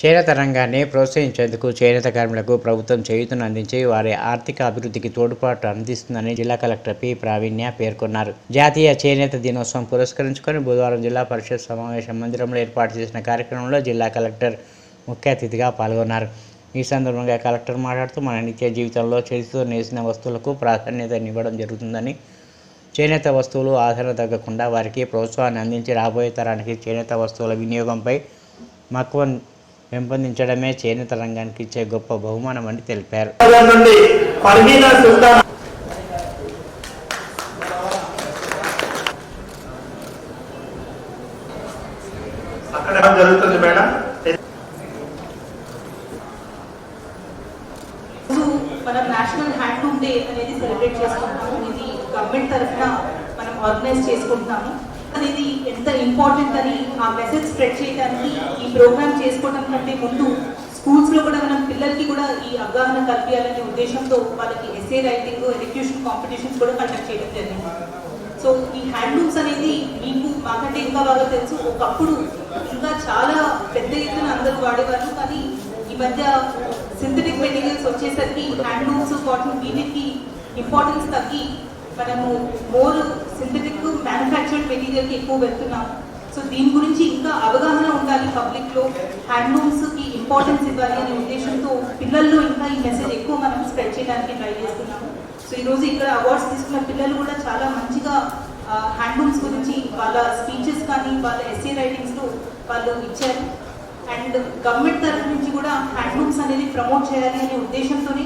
చేనేత రంగాన్ని ప్రోత్సహించేందుకు చేనేత కార్మికులకు ప్రభుత్వం చేయుతను అందించి వారి ఆర్థిక అభివృద్ధికి తోడ్పాటు అందిస్తుందని జిల్లా కలెక్టర్ పి. ప్రావీణ్య పేర్కొన్నారు. జాతీయ చేనేత దినోత్సవం పురస్కరించుకొని బుధవారం జిల్లా పరిషత్ సమావేశ మందిరంలో ఏర్పాటు చేసిన కార్యక్రమంలో జిల్లా కలెక్టర్ ముఖ్య అతిథిగా పాల్గొన్నారు. ఈ సందర్భంగా కలెక్టర్ మాట్లాడుతూ మన నిత్య జీవితంలో చేతితో నేసిన వస్తువులకు ప్రాధాన్యతనివ్వడం జరుగుతుందని చేనేత వస్తువులు ఆదరణ తగ్గకుండా వారికి ప్రోత్సాహాన్ని అందించి రాబోయే తరానికి చేనేత వస్తువుల వినియోగంపై మక్కువ పెంపొందించడమే చేనేత రంగానికి ఇచ్చే గొప్ప బహుమానం అని తెలిపారు. జరుగుతుంది మేడం? మనం నేషనల్ హ్యాండ్లూమ్ డే అనేది సెలబ్రేట్ చేసుకుంటున్నాము. ఇది గవర్నమెంట్ తరఫున మనం ఆర్గనైజ్ చేసుకుంటున్నాము. అనేది ఎంత ఇంపార్టెంట్ అని ఆ మెసేజ్ స్ప్రెడ్ చేయడానికి ఈ ప్రోగ్రామ్ చేసుకోవడం కంటే ముందు స్కూల్స్లో కూడా మనం పిల్లలకి కూడా ఈ అవగాహన కల్పించాలనే ఉద్దేశంతో వాళ్ళకి ఎస్ఏ రైటింగ్ ఎడ్యుకేషన్ కాంపిటీషన్స్ కూడా కండక్ట్ చేయడం జరిగింది. సో ఈ హ్యాండ్లూమ్స్ అనేది మీకు మాకంటే ఇంకా బాగా తెలుసు. ఒకప్పుడు ఇంకా చాలా పెద్ద ఎత్తున అందరూ వాడేవారు. కానీ ఈ మధ్య సింథటిక్ మెటీరియల్స్ వచ్చేసరికి హ్యాండ్లూమ్స్ కాటన్ వీటికి ఇంపార్టెన్స్ తగ్గి మనము మ్యానుఫ్యాక్చర్డ్ మెటీరియల్కి ఎక్కువ వెళ్తున్నాం. సో దీని గురించి ఇంకా అవగాహన ఉండాలి పబ్లిక్లో హ్యాండ్లూమ్స్కి ఇంపార్టెన్స్ ఇవ్వాలి అనే ఉద్దేశంతో పిల్లల్లో ఇంకా ఈ మెసేజ్ ఎక్కువ మనం స్ప్రెడ్ చేయడానికి ట్రై చేస్తున్నాము సో ఈరోజు ఇక్కడ అవార్డ్స్ తీసుకున్న పిల్లలు కూడా చాలా మంచిగా హ్యాండ్లూమ్స్ గురించి వాళ్ళ స్పీచెస్ కానీ వాళ్ళ ఎస్ఏ రైటింగ్స్లో వాళ్ళు ఇచ్చారు. అండ్ గవర్నమెంట్ తరఫు నుంచి కూడా హ్యాండ్లూమ్స్ అనేది ప్రమోట్ చేయాలి అనే ఉద్దేశంతోనే